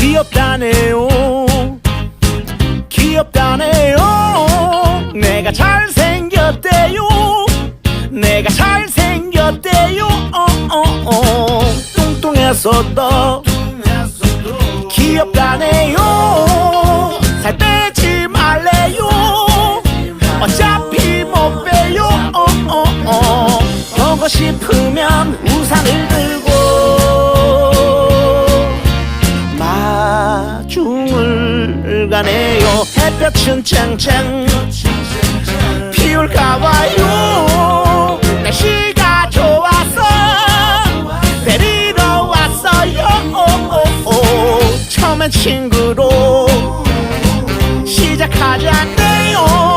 귀엽다네요. 귀엽다네요. 내가 잘생겼대요. 내가 잘생겼대요. 어, 어, 어. 뚱뚱했어도 귀엽다네요. 살 빼지 말래요. 어차피 못 빼요. 어, 어, 어. 보고 싶으면 우산을 들고 중을 가네요. 햇볕은 쨍쨍. 피울까 봐요. 날씨가 좋아서 데리러 왔어요. 처음엔 친구로 시작하지 않네요.